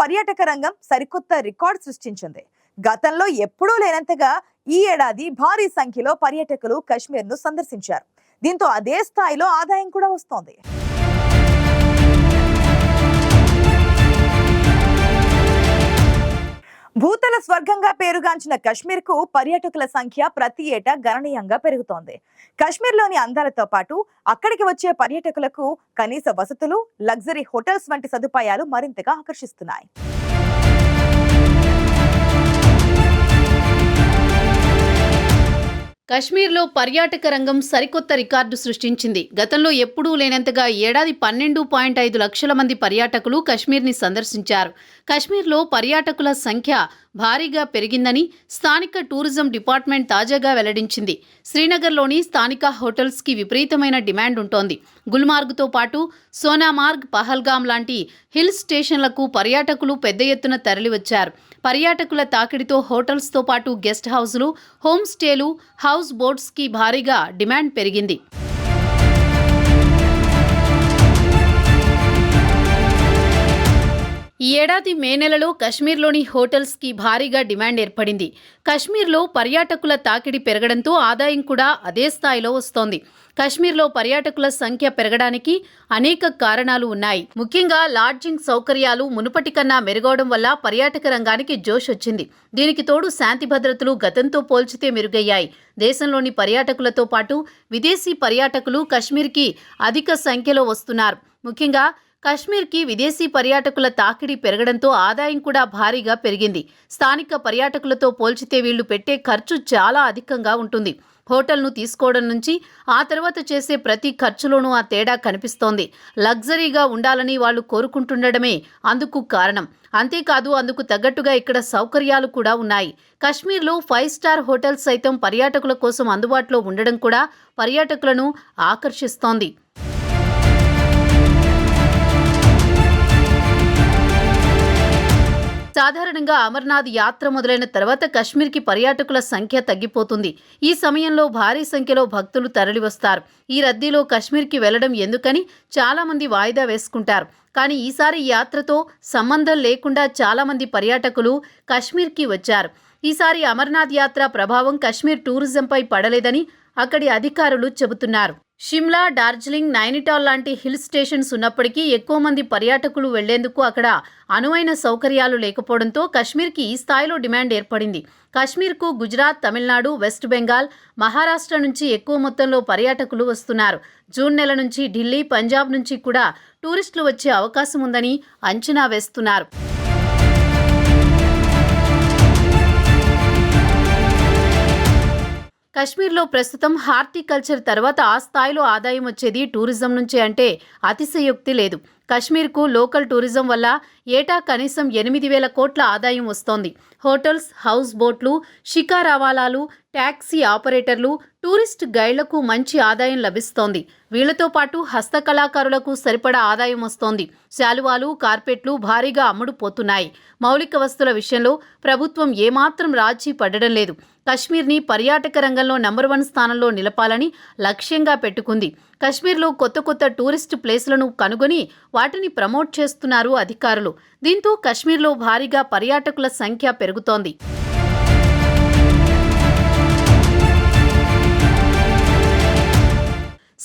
పర్యాటక రంగం సరికొత్త రికార్డ్ సృష్టించింది. గతంలో ఎప్పుడూ లేనంతగా ఈ ఏడాది భారీ సంఖ్యలో పర్యాటకులు కాశ్మీర్ను సందర్శించారు. దీంతో అదే స్థాయిలో ఆదాయం కూడా వస్తోంది. భూతల స్వర్గంగా పేరుగాంచిన కశ్మీర్కు పర్యాటకుల సంఖ్య ప్రతి ఏటా గణనీయంగా పెరుగుతోంది. కశ్మీర్లోని అందాలతో పాటు అక్కడికి వచ్చే పర్యాటకులకు కనీస వసతులు లగ్జరీ హోటల్స్ వంటి సదుపాయాలు మరింతగా ఆకర్షిస్తున్నాయి. కశ్మీర్లో పర్యాటక రంగం సరికొత్త రికార్డు సృష్టించింది. గతంలో ఎప్పుడూ లేనంతగా ఏడాది పన్నెండు పాయింట్ ఐదు లక్షల మంది పర్యాటకులు కశ్మీర్ని సందర్శించారు. కశ్మీర్లో పర్యాటకుల సంఖ్య భారీగా పెరిగిందని స్థానిక టూరిజం డిపార్ట్మెంట్ తాజాగా వెల్లడించింది. శ్రీనగర్లోని స్థానిక హోటల్స్కి విపరీతమైన డిమాండ్ ఉంటోంది. గుల్మార్గ్తో పాటు సోనామార్గ్ పహల్గాం లాంటి హిల్ స్టేషన్లకు పర్యాటకులు పెద్ద ఎత్తున తరలివచ్చారు. పర్యాటకుల తాకిడితో హోటల్స్తో పాటు గెస్ట్ హౌస్లు హోమ్ స్టేలు హౌస్ బోట్స్కి భారీగా డిమాండ్ పెరిగింది. ఈ ఏడాది మే నెలలో కశ్మీర్లోని హోటల్స్కి భారీగా డిమాండ్ ఏర్పడింది. కశ్మీర్లో పర్యాటకుల తాకిడి పెరగడంతో ఆదాయం కూడా అదే స్థాయిలో వస్తోంది. కశ్మీర్లో పర్యాటకుల సంఖ్య పెరగడానికి అనేక కారణాలు ఉన్నాయి. ముఖ్యంగా లాడ్జింగ్ సౌకర్యాలు మునుపటి కన్నా మెరుగవడం వల్ల పర్యాటక రంగానికి జోష్ వచ్చింది. దీనికి తోడు శాంతి భద్రతలు గతంతో పోల్చితే మెరుగయ్యాయి. దేశంలోని పర్యాటకులతో పాటు విదేశీ పర్యాటకులు కశ్మీర్కి అధిక సంఖ్యలో వస్తున్నారు. ముఖ్యంగా కశ్మీర్కి విదేశీ పర్యాటకుల తాకిడి పెరగడంతో ఆదాయం కూడా భారీగా పెరిగింది. స్థానిక పర్యాటకులతో పోల్చితే వీళ్ళు పెట్టే ఖర్చు చాలా అధికంగా ఉంటుంది. హోటల్ను తీసుకోవడం నుంచి ఆ తర్వాత చేసే ప్రతి ఖర్చులోనూ ఆ తేడా కనిపిస్తోంది. లగ్జరీగా ఉండాలని వాళ్ళు కోరుకుంటుండడమే అందుకు కారణం. అంతేకాదు అందుకు తగ్గట్టుగా ఇక్కడ సౌకర్యాలు కూడా ఉన్నాయి. కశ్మీర్లో ఫైవ్ స్టార్ హోటల్స్ సైతం పర్యాటకుల కోసం అందుబాటులో ఉండడం కూడా పర్యాటకులను ఆకర్షిస్తోంది. సాధారణంగా అమర్నాథ్ యాత్ర మొదలైన తర్వాత కశ్మీర్కి పర్యాటకుల సంఖ్య తగ్గిపోతుంది. ఈ సమయంలో భారీ సంఖ్యలో భక్తులు తరలివస్తారు. ఈ రద్దీలో కశ్మీర్కి వెళ్ళడం ఎందుకని చాలామంది వాయిదా వేసుకుంటారు. కానీ ఈసారి యాత్రతో సంబంధం లేకుండా చాలామంది పర్యాటకులు కశ్మీర్కి వచ్చారు. ఈసారి అమర్నాథ్ యాత్ర ప్రభావం కశ్మీర్ టూరిజంపై పడలేదని అక్కడి అధికారులు చెబుతున్నారు. షిమ్లా డార్జిలింగ్ నైనిటాల్ లాంటి హిల్ స్టేషన్స్ ఉన్నప్పటికీ ఎక్కువ మంది పర్యాటకులు వెళ్ళేందుకు అక్కడ అనువైన సౌకర్యాలు లేకపోవడంతో కశ్మీర్కి ఈ స్థాయిలో డిమాండ్ ఏర్పడింది. కశ్మీర్కు గుజరాత్ తమిళనాడు వెస్ట్ బెంగాల్ మహారాష్ట్ర నుంచి ఎక్కువ మొత్తంలో పర్యాటకులు వస్తున్నారు. జూన్ నెల నుంచి ఢిల్లీ పంజాబ్ నుంచి కూడా టూరిస్టులు వచ్చే అవకాశం ఉందని అంచనా వేస్తున్నారు. కశ్మీర్లో ప్రస్తుతం హార్టికల్చర్ తర్వాత ఆ స్థాయిలో ఆదాయం వచ్చేది టూరిజం నుంచే అంటే అతిశయోక్తి లేదు. కశ్మీర్కు లోకల్ టూరిజం వల్ల ఏటా కనీసం ఎనిమిది వేల కోట్ల ఆదాయం వస్తోంది. హోటల్స్ హౌస్ బోట్లు షికారావాలాలు ట్యాక్సీ ఆపరేటర్లు టూరిస్ట్ గైడ్లకు మంచి ఆదాయం లభిస్తోంది. వీళ్ళతో పాటు హస్తకళాకారులకు సరిపడా ఆదాయం వస్తోంది. శాలువాలు కార్పెట్లు భారీగా అమ్ముడుపోతున్నాయి. మౌలిక వస్తువుల విషయంలో ప్రభుత్వం ఏమాత్రం రాజీ పడడం లేదు. కశ్మీర్ని పర్యాటక రంగంలో నంబర్ వన్ స్థానంలో నిలపాలని లక్ష్యంగా పెట్టుకుంది. కశ్మీర్లో కొత్త కొత్త టూరిస్ట్ ప్లేసులను కనుగొని వాటిని ప్రమోట్ చేస్తున్నారు అధికారులు. దీంతో కశ్మీర్లో భారీగా పర్యాటకుల సంఖ్య పెరుగుతోంది.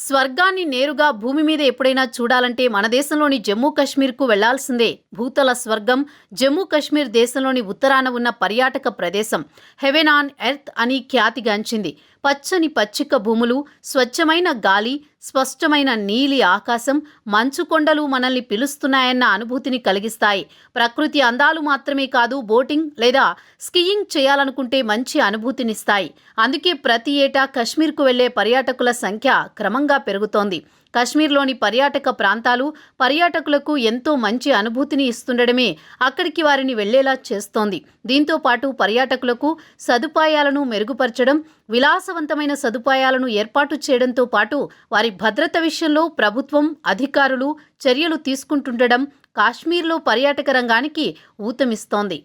స్వర్గాన్ని నేరుగా భూమి మీద ఎప్పుడైనా చూడాలంటే మన దేశంలోని జమ్మూ కాశ్మీర్కు వెళ్ళాల్సిందే. భూతల స్వర్గం జమ్మూ కాశ్మీర్ దేశంలోని ఉత్తరాన ఉన్న పర్యాటక ప్రదేశం. హెవెన్ ఆన్ ఎర్త్ అని ఖ్యాతిగాంచింది. పచ్చని పచ్చిక భూములు స్వచ్ఛమైన గాలి స్పష్టమైన నీలి ఆకాశం మంచు కొండలు మనల్ని పిలుస్తున్నాయన్న అనుభూతిని కలిగిస్తాయి. ప్రకృతి అందాలు మాత్రమే కాదు బోటింగ్ లేదా స్కీయింగ్ చేయాలనుకుంటే మంచి అనుభూతినిస్తాయి అందుకే ప్రతి ఏటా కశ్మీర్కు వెళ్ళే పర్యాటకుల సంఖ్య క్రమంగా పెరుగుతోంది. కశ్మీర్లోని పర్యాటక ప్రాంతాలు పర్యాటకులకు ఎంతో మంచి అనుభూతిని ఇస్తుండడమే అక్కడికి వారిని వెళ్ళేలా చేస్తోంది. దీంతో పాటు పర్యాటకులకు సదుపాయాలను మెరుగుపరచడం విలాసవంతమైన సదుపాయాలను ఏర్పాటు చేయడంతో పాటు వారి భద్రత విషయంలో ప్రభుత్వం అధికారులు చర్యలు తీసుకుంటుండడం కాశ్మీర్లో పర్యాటక రంగానికి ఊతమిస్తోంది.